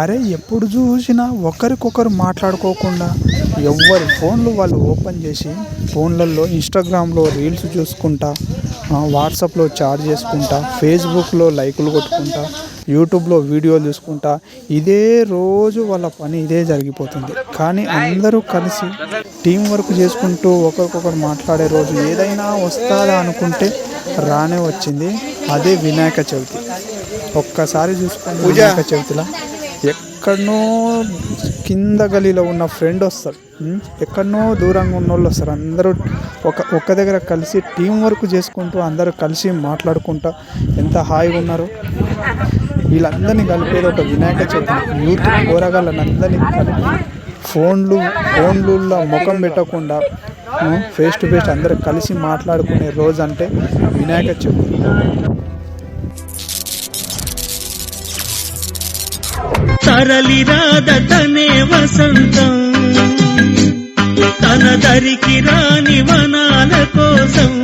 అరే ఎప్పుడు చూసినా ఒకరికొకరు మాట్లాడుకోకుండా ఎవరి ఫోన్లు వాళ్ళు ఓపెన్ చేసి ఫోన్లలో ఇన్స్టాగ్రామ్లో రీల్స్ చూసుకుంటా వాట్సాప్లో చాట్ చేసుకుంటా ఫేస్బుక్లో లైకులు కొట్టుకుంటా యూట్యూబ్లో వీడియోలు చూసుకుంటా ఇదే రోజు వాళ్ళ పని ఇదే జరిగిపోతుంది. కానీ అందరూ కలిసి టీం వర్క్ చేసుకుంటూ ఒకరికొకరు మాట్లాడే రోజు ఏదైనా వస్తుందా అనుకుంటే రానే వచ్చింది. అదే వినాయక చవితి. ఒక్కసారి చూసుకోండి వినాయక చవితిలో. ఎక్కడనో కింద గలీలో ఉన్న ఫ్రెండ్ వస్తాడు. ఎక్కడనో దూరంగా ఉన్న వాళ్ళు వస్తారు. అందరూ ఒక ఒక్క దగ్గర కలిసి టీం వర్క్ చేసుకుంటూ అందరూ కలిసి మాట్లాడుకుంటా ఎంత హాయిగా ఉన్నారు. వీళ్ళందరినీ కలిపేది ఒక వినాయక చవితి. యూత్ పోరగాళ్ళని కలిపి ఫోన్లు ఫోన్లలో ముఖం పెట్టకుండా ఫేస్ టు ఫేస్ అందరూ కలిసి మాట్లాడుకునే రోజు అంటే వినాయక చవితి. తరలి తరలిరాదటనే వసంతం. తన దరికి రాని వనాల కోసం